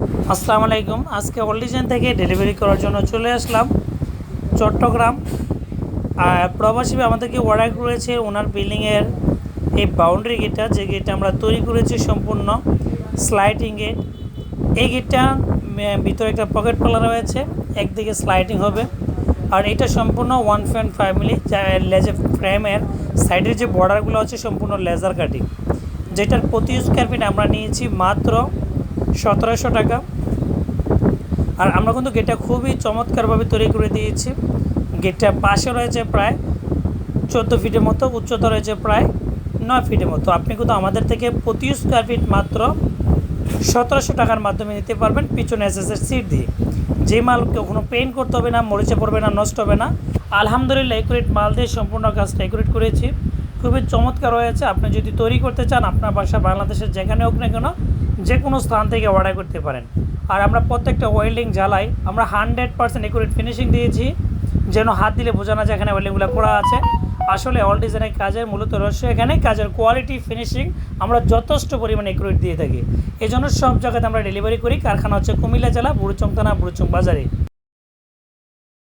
আসসালামু আলাইকুম। আজকে অল্ডিজেন থেকে ডেলিভারি করার জন্য চলে আসলাম চট্টগ্রাম। আর প্রবাসী আমাদেরকে অর্ডার করেছে, ওনার বিল্ডিংয়ের এই বাউন্ডারি গেটটা যে গেটটা আমরা তৈরি করেছি সম্পূর্ণ স্লাইডিং গেট এই গেটটা ভিতরে একটা পকেট পালা রয়েছে, একদিকে স্লাইডিং হবে। আর এটা সম্পূর্ণ one point five milli laser ফ্রেমের সাইডের যে বর্ডারগুলো আছে, সম্পূর্ণ লেজার কাটিং যেটার প্রতি স্কোয়ার ফিট আমরা নিয়েছি মাত্র সতেরোশো টাকা। আর আমরা কিন্তু গেটটা খুবই চমৎকারভাবে তৈরি করে দিয়েছি। গেটটা পাশে রয়েছে প্রায় চোদ্দ ফিটের মতো, উচ্চতা রয়েছে প্রায় নয় ফিটের মতো। আপনি কিন্তু আমাদের থেকে প্রতি স্কোয়ার ফিট মাত্র সতেরোশো টাকার মাধ্যমে নিতে পারবেন পিছনে এসএসের সিট দিয়ে। যে মাল কখনো পেইন্ট করতে হবে না, মরিচে পড়বে না, নষ্ট হবে না। আলহামদুলিল্লাহ একুরেট মাল দিয়ে সম্পূর্ণ কাজটা একুরেট করেছি। খুবই চমৎকার হয়েছে। আপনি যদি তৈরি করতে চান, আপনার বাসা বাংলাদেশের যেখানে হোক না কেন যে কোনো স্থান থেকে অর্ডার করতে পারেন। আর আমরা প্রত্যেকটা ওয়েল্ডিং জ্বালাই আমরা হান্ড্রেড পার্সেন্ট একুরেট ফিনিশিং দিয়েছি। যেন হাত দিলে বোঝা না যায় এখানে ওয়েল্ডিংগুলো করা আছে। আসলে অল ডিজাইনের কাজের মূলত রহস্য এখানে, কাজের কোয়ালিটি ফিনিশিং আমরা যথেষ্ট পরিমাণে একুরেট দিয়ে থাকি। এই জন্য সব জায়গাতে আমরা ডেলিভারি করি। কারখানা হচ্ছে কুমিল্লা জেলা, বুড়ুচং থানা, বুড়ুচং বাজারে।